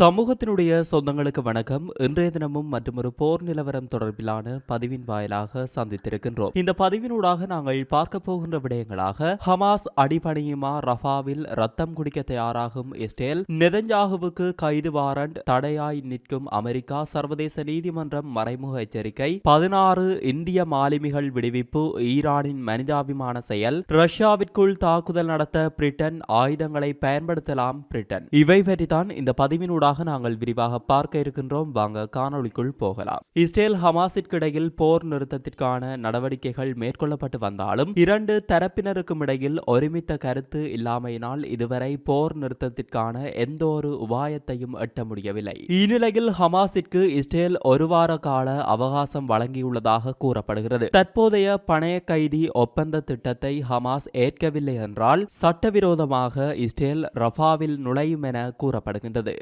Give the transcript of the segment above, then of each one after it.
சமூகத்தினுடைய சொந்தங்களுக்கு வணக்கம். இன்றைய தினமும் மற்றொரு போர் நிலவரம் தொடர்பிலான பதிவின் வாயிலாக சந்தித்திருக்கின்றோம். இந்த பதிவினூடாக நாங்கள் பார்க்க போகின்ற விடயங்களாக ஹமாஸ் அடிபணியுமா ரஃபாவில் ரத்தம் குடிக்க தயாராகும் இஸ்ரேல் நெதஞ்சாகுவுக்கு கைது வாரண்ட் தடையாய் நிற்கும் அமெரிக்கா சர்வதேச நீதிமன்றம் மறைமுக எச்சரிக்கை பதினாறு இந்திய மாலுமிகள் விடுவிப்பு ஈரானின் மனிதாபிமான செயல் ரஷ்யாவிற்குள் தாக்குதல் நடத்த பிரிட்டன் ஆயுதங்களை பயன்படுத்தலாம் பிரிட்டன். இவை தான் இந்த பதிவினூடாக நாங்கள் விரிவாக பார்க்க இருக்கின்றோம். வாங்க காணொளிக்குள் போகலாம். இஸ்ரேல் ஹமாஸிற்கிடையில் போர் நிறுத்தத்திற்கான நடவடிக்கைகள் மேற்கொள்ளப்பட்டு வந்தாலும் இரண்டு தரப்பினருக்கும் இடையில் ஒருமித்த கருத்து இல்லாமையினால் இதுவரை போர் நிறுத்தத்திற்கான எந்த ஒரு உபாயத்தையும் எட்ட முடியவில்லை. இந்நிலையில் ஹமாஸிற்கு இஸ்ரேல் ஒரு வார கால அவகாசம் வழங்கியுள்ளதாக கூறப்படுகிறது. தற்போதைய பணைய கைதி ஒப்பந்த திட்டத்தை ஹமாஸ் ஏற்கவில்லை என்றால் சட்டவிரோதமாக இஸ்ரேல் ரஃபாவில் நுழையும் என கூறப்படுகின்றது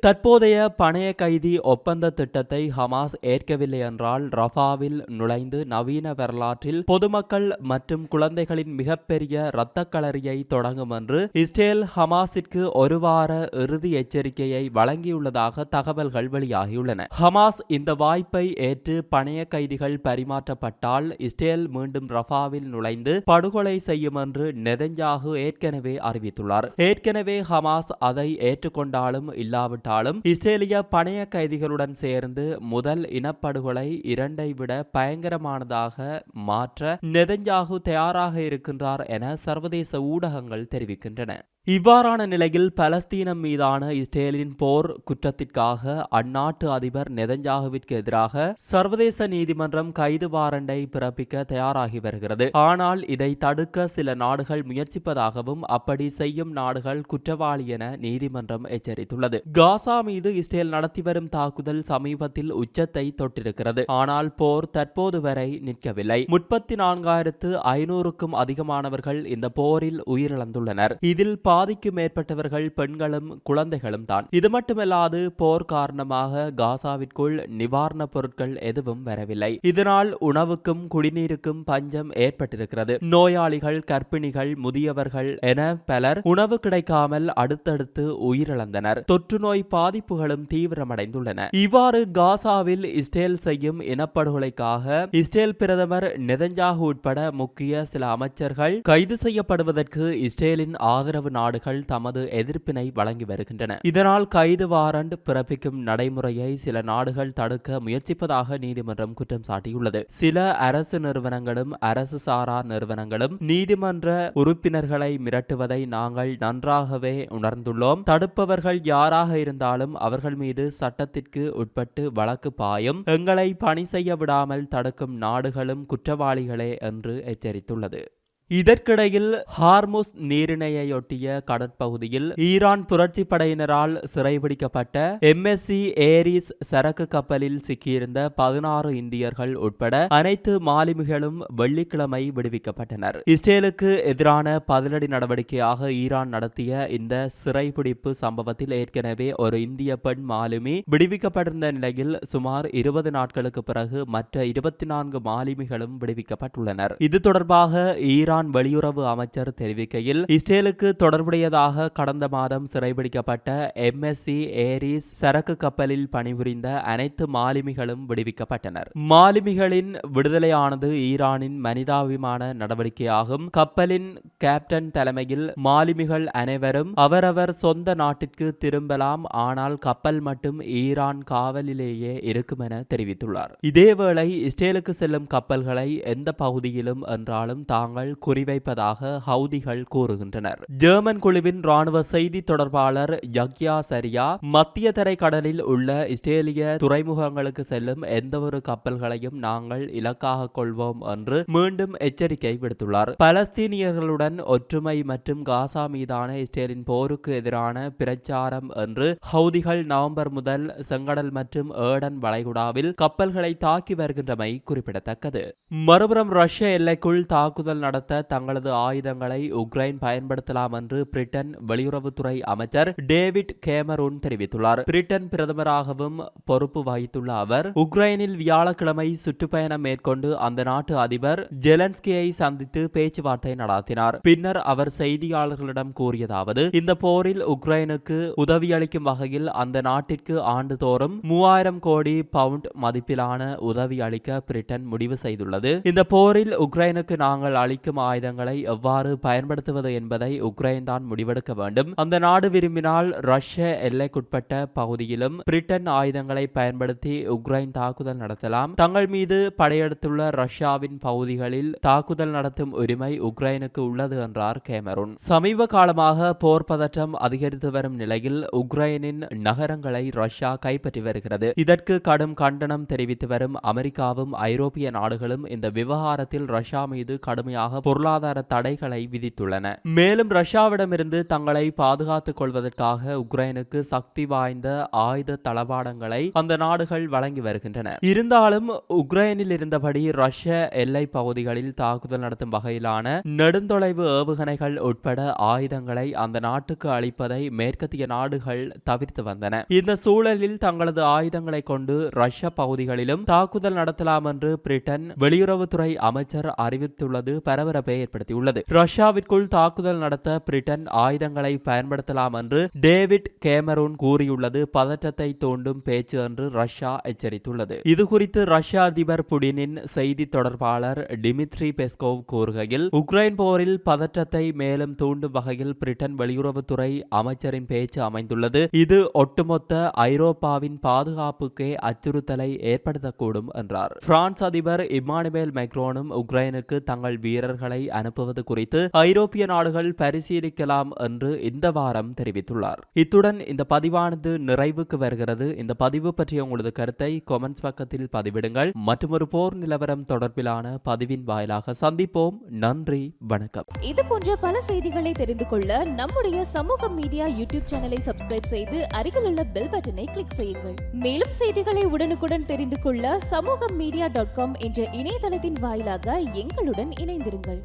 தற்போதைய பணைய கைதி ஒப்பந்த திட்டத்தை ஹமாஸ் ஏற்கவில்லை என்றால் ரஃபாவில் நுழைந்து நவீன வரலாற்றில் பொதுமக்கள் மற்றும் குழந்தைகளின் மிகப்பெரிய இரத்த களரியை தொடங்கும் என்று இஸ்ரேல் ஹமாஸிற்கு ஒரு வார இறுதி எச்சரிக்கையை வழங்கியுள்ளதாக தகவல்கள் வெளியாகியுள்ளன. ஹமாஸ் இந்த வாய்ப்பை ஏற்று பணைய கைதிகள் பரிமாற்றப்பட்டால் இஸ்ரேல் மீண்டும் ரஃபாவில் நுழைந்து படுகொலை செய்யும் என்று நெதஞ்சாகு ஏற்கனவே அறிவித்துள்ளார். ஏற்கனவே ஹமாஸ் அதை ஏற்றுக்கொண்டாலும் இல்லாவிட்டாலும் இஸ்ரேலிய பணைய கைதிகளுடன் சேர்ந்து முதல் இனப்படுகொலை இரண்டை விட பயங்கரமானதாக மாற்ற நெதஞ்சாகு தயாராக இருக்கின்றார் என சர்வதேச ஊடகங்கள் தெரிவிக்கின்றன. இவ்வாறான நிலையில் பலஸ்தீனம் மீதான இஸ்ரேலின் போர் குற்றத்திற்காக அந்நாட்டு அதிபர் நெதஞ்சாகுவிற்கு எதிராக சர்வதேச நீதிமன்றம் கைது வாரண்டை பிறப்பிக்க தயாராகி வருகிறது. ஆனால் இதை தடுக்க சில நாடுகள் முயற்சிப்பதாகவும் அப்படி செய்யும் நாடுகள் குற்றவாளி என நீதிமன்றம் எச்சரித்துள்ளது. காசா மீது இஸ்ரேல் நடத்தி வரும் தாக்குதல் சமீபத்தில் உச்சத்தை தொட்டிருக்கிறது. ஆனால் போர் தற்போது வரை நிற்கவில்லை. முப்பத்தி நான்காயிரத்து ஐநூறுக்கும் அதிகமானவர்கள் இந்த போரில் உயிரிழந்துள்ளனர். இதில் பாதிக்கும் மேற்பட்டவர்கள் பெண்களும் குழந்தைகளும் தான். இது மட்டுமல்லாது போர் காரணமாக காசாவிற்குள் நிவாரணப் பொருட்கள் எதுவும் வரவில்லை. இதனால் உணவுக்கும் குடிநீருக்கும் பஞ்சம் ஏற்பட்டிருக்கிறது. நோயாளிகள் கர்ப்பிணிகள் முதியவர்கள் என பலர் உணவு கிடைக்காமல் அடுத்தடுத்து உயிரிழந்தனர். தொற்று நோய் பாதிப்புகளும் தீவிரமடைந்துள்ளன. இவ்வாறு காசாவில் இஸ்ரேல் செய்யும் இனப்படுகொலைக்காக இஸ்ரேல் பிரதமர் நெதஞ்சாகு உட்பட முக்கிய சில அமைச்சர்கள் கைது செய்யப்படுவதற்கு இஸ்ரேலின் ஆதரவு நாடுகள் தமது எதிர்ப்பினை வழங்கி வருகின்றன. இதனால் கைது வாரண்ட் பிறப்பிக்கும் நடைமுறையை சில நாடுகள் தடுக்க முயற்சிப்பதாக நீதிமன்றம் குற்றம் சாட்டியுள்ளது. சில அரசு நிறுவனங்களும் அரசு சாரா நிறுவனங்களும் நீதிமன்ற உறுப்பினர்களை மிரட்டுவதை நாங்கள் நன்றாகவே உணர்ந்துள்ளோம். தடுப்பவர்கள் யாராக இருந்தாலும் அவர்கள் மீது சட்டத்திற்கு உட்பட்டு வழக்கு பாயும். எங்களை பணி செய்ய விடாமல் தடுக்கும் நாடுகளும் குற்றவாளிகளே என்று எச்சரித்துள்ளது. இதற்கிடையில் ஹார்முஸ் நீரிணையொட்டிய கடற்பகுதியில் ஈரான் புரட்சி படையினரால் சிறைபிடிக்கப்பட்ட எம்எஸ்சி ஏரிஸ் சரக்கு கப்பலில் சிக்கியிருந்த பதினாறு இந்தியர்கள் உட்பட அனைத்து மாலுமிகளும் வெள்ளிக்கிழமை விடுவிக்கப்பட்டனர். இஸ்ரேலுக்கு எதிரான பதிலடி நடவடிக்கையாக ஈரான் நடத்திய இந்த சிறைபிடிப்பு சம்பவத்தில் ஏற்கனவே ஒரு இந்திய பெண் மாலுமி விடுவிக்கப்பட்டிருந்த நிலையில் சுமார் இருபது நாட்களுக்கு பிறகு மற்ற இருபத்தி நான்கு மாலுமிகளும் விடுவிக்கப்பட்டுள்ளனர். இது தொடர்பாக ஈரான் ஈரான் வெளியுறவு அமைச்சர் தெரிவிக்கையில் இஸ்ரேலுக்கு தொடர்புடையதாக கடந்த மாதம் சிறைபிடிக்கப்பட்ட எம்எஸ்சி ஏரிஸ் சரக்கு கப்பலில் பணிபுரிந்த அனைத்து மாலுமிகளும் விடுவிக்கப்பட்டனர். மாலுமிகளின் விடுதலையானது ஈரானின் மனிதாபிமான நடவடிக்கையாகும். கப்பலின் கேப்டன் தலைமையில் மாலுமிகள் அனைவரும் அவரவர் சொந்த நாட்டிற்கு திரும்பலாம் ஆனால் கப்பல் மட்டும் ஈரான் காவலிலேயே இருக்கும் என தெரிவித்துள்ளார். இதேவேளை இஸ்ரேலுக்கு செல்லும் கப்பல்களை எந்த பகுதியிலும் என்றாலும் தாங்கள் குறிவைப்பதாக ஹவுதிகள் கூறுகின்றனர். ஜெர்மன் குழுவின் ராணுவ செய்தி தொடர்பாளர் யக்யா சரியா மத்திய தரை கடலில் உள்ள இஸ்ரேலிய துறைமுகங்களுக்கு செல்லும் எந்தவொரு கப்பல்களையும் நாங்கள் இலக்காக கொள்வோம் என்று மீண்டும் எச்சரிக்கை விடுத்துள்ளார். பலஸ்தீனியர்களுடன் ஒற்றுமை மற்றும் காசா மீதான இஸ்ரேலின் போருக்கு எதிரான பிரச்சாரம் என்று ஹவுதிகள் நவம்பர் முதல் செங்கடல் மற்றும் ஏடன் வளைகுடாவில் கப்பல்களை தாக்கி வருகின்றமை குறிப்பிடத்தக்கது. மறுபுறம் ரஷ்ய எல்லைக்குள் தாக்குதல் நடத்த நடத்த தங்களது ஆயுதங்களை உக்ரைன் பயன்படுத்தலாம் என்று பிரிட்டன் வெளியுறவுத்துறை அமைச்சர் டேவிட் கேமரூன் தெரிவித்துள்ளார். பிரிட்டன் பிரதமராகவும் பொறுப்பு வகித்துள்ள அவர் உக்ரைனில் வியாழக்கிழமை சுற்றுப்பயணம் மேற்கொண்டு அந்த நாட்டு அதிபர் ஜெலன்ஸ்கியை சந்தித்து பேச்சுவார்த்தை நடாத்தினார். பின்னர் அவர் செய்தியாளர்களிடம் கூறியதாவது இந்த போரில் உக்ரைனுக்கு உதவியளிக்கும் வகையில் அந்த நாட்டிற்கு ஆண்டுதோறும் மூவாயிரம் கோடி பவுண்ட் மதிப்பிலான உதவி அளிக்க பிரிட்டன் முடிவு செய்துள்ளது. இந்த போரில் உக்ரைனுக்கு நாங்கள் அளிக்கும் ஆயுதங்களை எவ்வாறு பயன்படுத்துவது என்பதை உக்ரைன் தான் முடிவெடுக்க வேண்டும். அந்த நாடு விரும்பினால் ரஷ்ய எல்லைக்குட்பட்ட பகுதியிலும் பிரிட்டன் ஆயுதங்களை பயன்படுத்தி உக்ரைன் தாக்குதல் நடத்தலாம். தங்கள் மீது படையெடுத்துள்ள ரஷ்யாவின் பகுதிகளில் தாக்குதல் நடத்தும் உரிமை உக்ரைனுக்கு உள்ளது என்றார் கேமரூன். சமீப காலமாக போர் பதற்றம் அதிகரித்து வரும் நிலையில் உக்ரைனின் நகரங்களை ரஷ்யா கைப்பற்றி வருகிறது. இதற்கு கடும் கண்டனம் தெரிவித்து வரும் அமெரிக்காவும் ஐரோப்பிய நாடுகளும் இந்த விவகாரத்தில் ரஷ்யா மீது கடுமையாக பொருளாதார தடைகளை விதித்துள்ளன. மேலும் ரஷ்யாவிடமிருந்து தங்களை பாதுகாத்துக் கொள்வதற்காக உக்ரைனுக்கு சக்தி வாய்ந்த ஆயுத தளவாடங்களை அந்த நாடுகள் வழங்கி வருகின்றன. இருந்தாலும் உக்ரைனில் இருந்தபடி ரஷ்ய எல்லை பகுதிகளில் தாக்குதல் நடத்தும் வகையிலான நெடுந்தொலைவு ஏவுகணைகள் உட்பட ஆயுதங்களை அந்த நாட்டுக்கு அளிப்பதை மேற்கத்திய நாடுகள் தவிர்த்து வந்தன. இந்த சூழலில் தங்களது ஆயுதங்களை கொண்டு ரஷ்ய பகுதிகளிலும் தாக்குதல் நடத்தலாம் என்று பிரிட்டன் வெளியுறவுத்துறை அமைச்சர் அறிவித்துள்ளது. பரபரப்பை ஏற்படுத்தியுள்ளது. ரஷ்யாவிற்குள் தாக்குதல் நடத்த பிரிட்டன் ஆயுதங்களை பயன்படுத்தலாம் என்று டேவிட் கேமரூன் கூறியுள்ளது. பதற்றத்தை தோண்டும் பேச்சு என்று ரஷ்யா எச்சரித்துள்ளது. இதுகுறித்து ரஷ்ய அதிபர் புடினின் செய்தி தொடர்பாளர் டிமித்ரி பெஸ்கோவ் கூறுகையில் உக்ரைன் போரில் பதற்றத்தை மேலும் தூண்டும் வகையில் பிரிட்டன் வெளியுறவுத்துறை அமைச்சரின் பேச்சு அமைந்துள்ளது. இது ஒட்டுமொத்த ஐரோப்பாவின் பாதுகாப்புக்கே அச்சுறுத்தலை ஏற்படுத்தக்கூடும் என்றார். பிரான்ஸ் அதிபர் இமானுவேல் மெக்ரோனும் உக்ரைனுக்கு தங்கள் வீரர்கள் வீரர்களை அனுப்புவது குறித்து ஐரோப்பிய நாடுகள் பரிசீலிக்கலாம் என்று இந்த வாரம் தெரிவித்துள்ளார். இத்துடன் இந்த பதிவானது நிறைவுக்கு வருகிறது. இந்த பதிவு பற்றிய உங்களது கருத்தை கொமெண்ட்ஸ் பக்கத்தில் பதிவிடுங்கள். மற்றொரு போர் நிலவரம் தொடர்பிலான பதிவின் வாயிலாக சந்திப்போம். நன்றி வணக்கம். இது போன்ற பல செய்திகளை தெரிந்து கொள்ள நம்முடைய சமூக மீடியா யூடியூப் சேனலை சப்ஸ்கிரைப் செய்து அருகிலுள்ள பெல் பட்டனை கிளிக் செய்யுங்கள். மேலும் செய்திகளை உடனுக்குடன் தெரிந்து கொள்ள சமூக மீடியா டாட் காம் என்ற இணையதளத்தின் வாயிலாக எங்களுடன் இணைந்திருங்கள்.